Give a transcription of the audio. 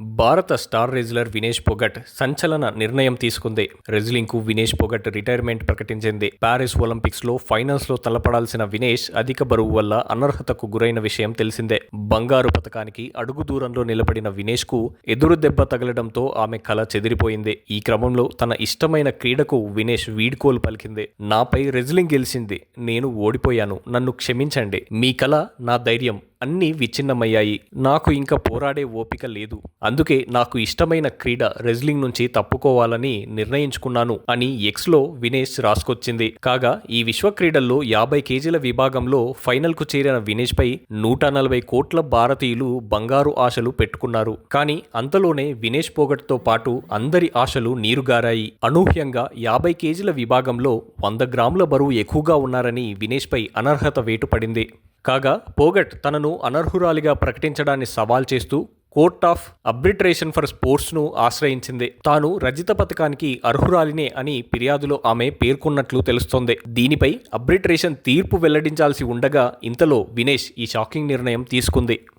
భారత star wrestler Vinesh Phogat సంచలన నిర్ణయం తీసుకుంది. రెజ్లింగ్కు వినేష్ పొగట్ రిటైర్మెంట్ ప్రకటించింది. పారిస్ ఒలింపిక్స్లో ఫైనల్స్లో తలపడాల్సిన వినేష్ అధిక బరువు వల్ల అనర్హతకు గురైన విషయం తెలిసిందే. బంగారు పథకానికి అడుగు దూరంలో నిలబడిన వినేష్కు ఎదురు దెబ్బ తగలడంతో ఆమె కళ చెదిరిపోయింది. ఈ క్రమంలో తన ఇష్టమైన క్రీడకు వినేష్ వీడ్కోలు పలికింది. నాపై రెజ్లింగ్ గెలిచింది. నేను ఓడిపోయాను. నన్ను క్షమించండి. మీ కళ నా ధైర్యం. అన్నీ విచ్ఛిన్నమయ్యాయి. నాకు ఇంకా పోరాడే ఓపిక లేదు. అందుకే నాకు ఇష్టమైన క్రీడ రెజ్లింగ్ నుంచి తప్పుకోవాలని నిర్ణయించుకున్నాను అని ఎక్స్లో వినేష్ రాసుకొచ్చింది. కాగా ఈ విశ్వ క్రీడల్లో యాభై కేజీల విభాగంలో ఫైనల్కు చేరిన వినేష్పై నూట నలభై కోట్ల భారతీయులు బంగారు ఆశలు పెట్టుకున్నారు. కానీ అంతలోనే వినేష్ పోగట్తో పాటు అందరి ఆశలు నీరుగారాయి. అనూహ్యంగా యాభై కేజీల విభాగంలో వంద గ్రాముల బరువు ఎక్కువగా ఉన్నారని వినేష్పై అనర్హత వేటు పడింది కాగా పోగట్ తనను అనర్హురాలిగా ప్రకటించడాన్ని సవాల్ చేస్తూ కోర్ట్ ఆఫ్ అబ్రిట్రేషన్ ఫర్ స్పోర్ట్స్ను ఆశ్రయించింది. తాను రజిత పథకానికి అర్హురాలినే అని ఫిర్యాదులో ఆమె పేర్కొన్నట్లు తెలుస్తోంది. దీనిపై అబ్రిట్రేషన్ తీర్పు వెల్లడించాల్సి ఉండగా ఇంతలో వినేష్ ఈ షాకింగ్ నిర్ణయం తీసుకుంది.